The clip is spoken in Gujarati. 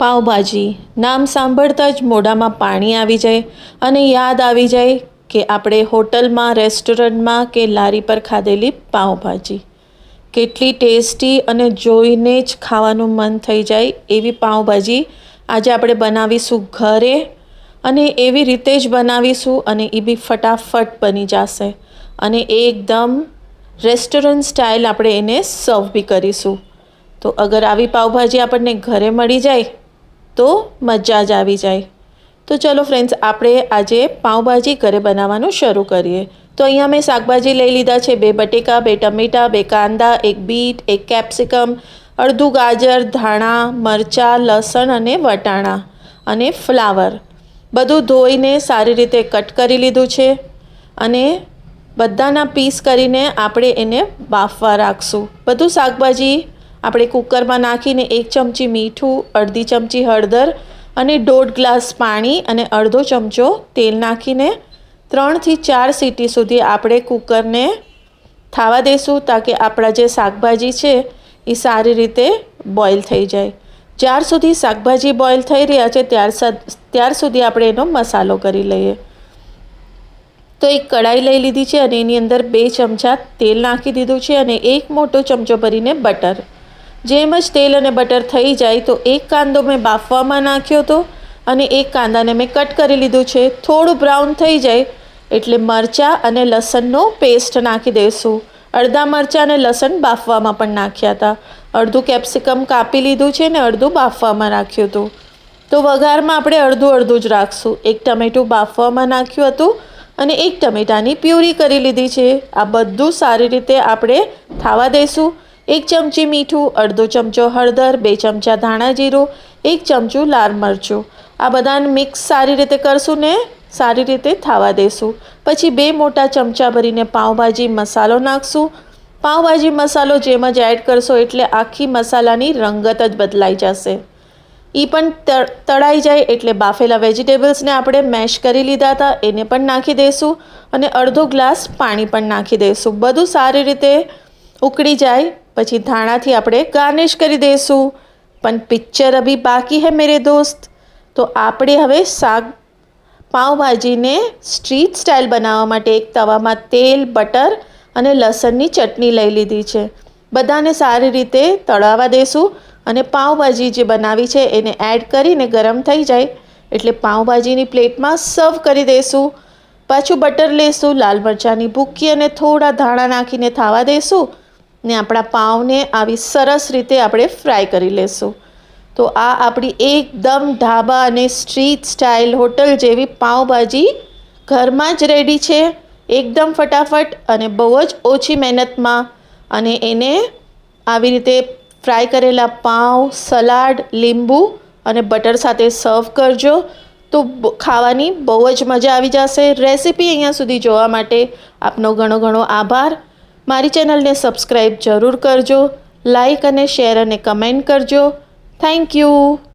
પાવભાજી નામ સાંભળતા જ મોઢામાં પાણી આવી જાય અને યાદ આવી જાય કે આપણે હોટલમાં, રેસ્ટોરન્ટમાં કે લારી પર ખાધેલી પાવભાજી કેટલી ટેસ્ટી અને જોઈને જ ખાવાનું મન થઈ જાય એવી પાવભાજી આજે આપણે બનાવીશું ઘરે અને એવી રીતે જ બનાવીશું અને એ બી ફટાફટ બની જશે અને એકદમ રેસ્ટોરન્ટ સ્ટાઇલ આપણે એને સર્વ બી કરીશું. તો અગર આવી પાવભાજી આપણને ઘરે મળી જાય તો મજા જ આવી જાય. તો ચલો ફ્રેન્ડ્સ આપણે આજે પાઉંભાજી ઘરે બનાવવાનું શરૂ કરીએ. તો અહીંયા મેં શાકભાજી લઈ લીધા છે. બે બટેકા, બે ટમેટાં, બે કાંદા, એક બીટ, એક કેપ્સિકમ અડધું ગાજર, ધાણા, મરચાં, લસણ અને વટાણા અને ફ્લાવર. બધું ધોઈને સારી રીતે કટ કરી લીધું છે અને બધાના પીસ કરીને આપણે એને બાફવા રાખશું. બધું શાકભાજી આપણે કુકરમાં નાખીને એક ચમચી મીઠું, અડધી ચમચી હળદર અને દોઢ ગ્લાસ પાણી અને અડધો ચમચો તેલ નાખીને ત્રણથી ચાર સીટી સુધી આપણે કુકરને થાવા દઈશું તાકે આપણા જે શાકભાજી છે એ સારી રીતે બોઇલ થઈ જાય. જ્યાર સુધી શાકભાજી બોઇલ થઈ રહ્યા છે, ત્યાર ત્યાર સુધી આપણે એનો મસાલો કરી લઈએ. તો એક કઢાઈ લઈ લીધી છે અને એની અંદર બે ચમચા તેલ નાખી દીધું છે અને એક મોટો ચમચો ભરીને બટર. જેમ જ તેલ અને બટર થઈ જાય તો એક કાંદો મેં બાફવામાં નાખ્યો હતો અને એક કાંદાને મેં કટ કરી લીધું છે. થોડું બ્રાઉન થઈ જાય એટલે મરચાં અને લસણનો પેસ્ટ નાખી દઈશું. અડધા મરચાં અને લસણ બાફવામાં પણ નાખ્યા હતા. અડધું કેપ્સિકમ કાપી લીધું છે ને અડધું બાફવામાં રાખ્યું હતું. તો વઘારમાં આપણે અડધું અડધું જ રાખશું. એક ટમેટું બાફવામાં નાખ્યું હતું અને એક ટમેટાની પ્યુરી કરી લીધી છે. આ બધું સારી રીતે આપણે થાવા દઈશું. એક ચમચી મીઠું, અડધો ચમચો હળદર, બે ચમચા ધાણા જીરું, એક ચમચું લાલ મરચું. આ બધાને મિક્સ સારી રીતે કરશું ને સારી રીતે થાવા દઈશું પછી બે મોટા ચમચા ભરીને પાઉંભાજી મસાલો નાખશું. પાઉંભાજી મસાલો જેમ જ એડ કરશો એટલે આખી મસાલાની રંગત જ બદલાઈ જશે. એ પણ તળાઈ જાય એટલે બાફેલા વેજીટેબલ્સને આપણે મેશ કરી લીધા હતા, એને પણ નાખી દઈશું અને અડધો ગ્લાસ પાણી પણ નાખી દઈશું બધું સારી રીતે ઉકળી જાય પછી ધાણાથી આપણે ગાર્નિશ કરી દઈશું. પણ પિક્ચર અભી બાકી હે મેરે દોસ્ત. તો આપણે હવે શાક, પાઉંભાજીને સ્ટ્રીટ સ્ટાઇલ બનાવવા માટે એક તવામાં તેલ, બટર અને લસણની ચટણી લઈ લીધી છે. બધાને સારી રીતે તળાવવા દઈશું અને પાઉંભાજી જે બનાવી છે એને એડ કરીને ગરમ થઈ જાય. એટલે પાઉંભાજીની પ્લેટમાં સર્વ કરી દઈશું પાછું બટર લેશું, લાલ મરચાંની ભૂકી અને થોડા ધાણા નાખીને થાવા દઈશું ને આપણા પાઉંને આવી સરસ રીતે આપણે ફ્રાય કરી લેશું. તો આ આપણી એકદમ ઢાબા અને સ્ટ્રીટ સ્ટાઇલ હોટલ જેવી પાઉંભાજી ઘરમાં જ રેડી છે. એકદમ ફટાફટ અને બહુ જ ઓછી મહેનતમાં અને એને આવી રીતે ફ્રાય કરેલા પાઉં, સલાડ, લીંબુ અને બટર સાથે સર્વ કરજો. તો ખાવાની બહુ જ મજા આવી જશે. રેસીપી અહીંયા સુધી જોવા માટે આપનો ઘણો ઘણો આભાર. મારી ચેનલને સબસ્ક્રાઈબ જરૂર કરજો લાઈક અને શેર અને કમેન્ટ કરજો. Thank you.